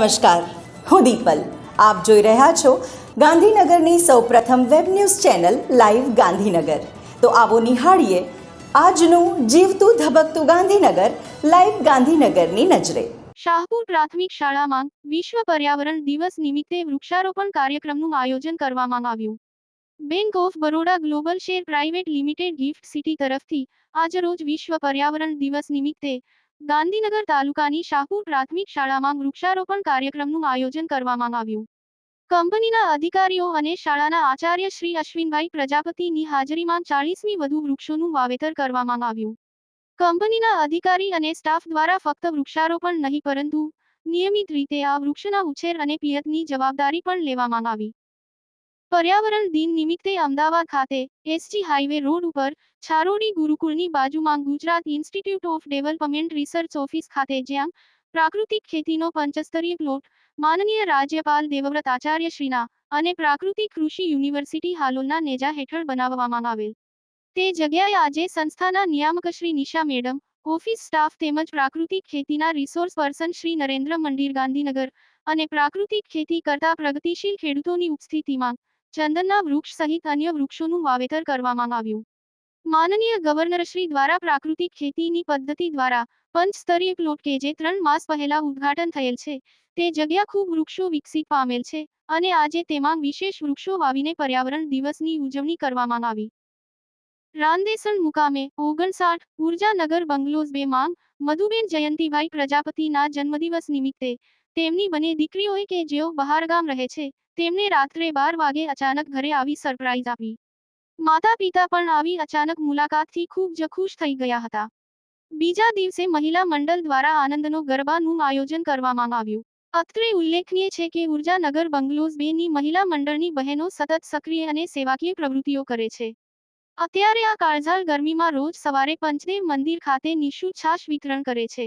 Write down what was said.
નમસ્કાર, હું દીપલ. આપ જોઈ રહ્યા છો ગાંધીનગરની સૌપ્રથમ web news channel live Gandhinagar. તો આવો નિહાળીએ આજનું જીવતું ધબકતું ગાંધીનગર, લાઈવ ગાંધીનગરની નજરે. શાહપુર પ્રાથમિક શાળામાં વિશ્વ પર્યાવરણ દિવસ નિમિત્તે વૃક્ષારોપણ કાર્યક્રમનું આયોજન કરવામાં આવ્યું. Bank of Baroda global share private limited GIFT City તરફથી આજરોજ વિશ્વ પર્યાવરણ દિવસ નિમિત્તે ગાંધીનગર તાલુકાની શાહપુર પ્રાથમિક શાળામાં વૃક્ષારોપણ કાર્યક્રમનું આયોજન કરવામાં આવ્યું. કંપનીના અધિકારીઓ અને શાળાના આચાર્ય શ્રી અશ્વિનભાઈ પ્રજાપતિની હાજરીમાં ચાલીસમી વધુ વૃક્ષોનું વાવેતર કરવામાં આવ્યું. કંપનીના અધિકારી અને સ્ટાફ દ્વારા ફક્ત વૃક્ષારોપણ નહીં પરંતુ નિયમિત રીતે આ વૃક્ષના ઉછેર અને પિયતની જવાબદારી પણ લેવામાં આવી. પર્યાવરણ દિન નિમિત્તે અમદાવાદ ખાતે એસજી હાઈવે રોડ ઉપર છારોડી ગુરુકુળની બાજુમાં Gujarat Institute of Development Research office ખાતે જ્યાં પ્રાકૃતિક ખેતીનો પંચસ્તરીય પ્લોટ માનનીય રાજ્યપાલ દેવવ્રત આચાર્યશ્રીના અને પ્રાકૃતિક કૃષિ યુનિવર્સિટી હાલોલના નેજા હેઠળ બનાવવામાં આવેલ. તે જગ્યાએ આજે સંસ્થાના નિયામક Shri Nisha madam, office staff તેમજ પ્રાકૃતિક ખેતીના રિસોર્સ પર્સન શ્રી નરેન્દ્ર મંદિર ગાંધીનગર અને પ્રાકૃતિક ખેતી કરતા પ્રગતિશીલ ખેડૂતોની ઉપસ્થિતિમાં ચંદનના વૃક્ષ સહિત અન્ય વૃક્ષોનું વાવેતર કરવામાં આવ્યું. માનનીય ગવર્નરશ્રી દ્વારા પ્રાકૃતિક ખેતીની પદ્ધતિ દ્વારા પંચસ્તરીય પ્લોટ કે જે ત્રણ માસ પહેલા ઉદ્ઘાટન થયેલ છે, તે જગ્યા ખૂબ વૃક્ષો વિકસિત પામેલ છે અને આજે તેમાં વિશેષ વૃક્ષો વાવીને પર્યાવરણ દિવસની ઉજવણી કરવામાં આવી. રાંદેસણ મુકામે ઓગણસાઠ ઉર્જાનગર બંગલોઝ બે માંગ મધુબેન જયંતિભાઈ પ્રજાપતિના જન્મદિવસ નિમિત્તે તેમની બંને દીકરીઓએ કે જેઓ બહારગામ રહે છે તેમને રાત્રે બાર વાગે અચાનક ઘરે આવી સરપ્રાઈઝ આપી. માતા પિતા પણ આવી અચાનક મુલાકાતથી ખૂબ જ ખુશ થઈ ગયા હતા. બીજા દિવસે મહિલા મંડળ દ્વારા આનંદનો ગરબાનું આયોજન કરવામાં આવ્યું. અત્રે ઉલ્લેખનીય છે કે ઉર્જાનગર બંગલોઝ બેની મહિલા મંડળની બહેનો સતત સક્રિય અને સેવાકીય પ્રવૃત્તિઓ કરે છે. અત્યારે આ કાળઝાળ ગરમીમાં રોજ સવારે પંચદેવ મંદિર ખાતે નિઃશુલ્ક છાશ વિતરણ કરે છે.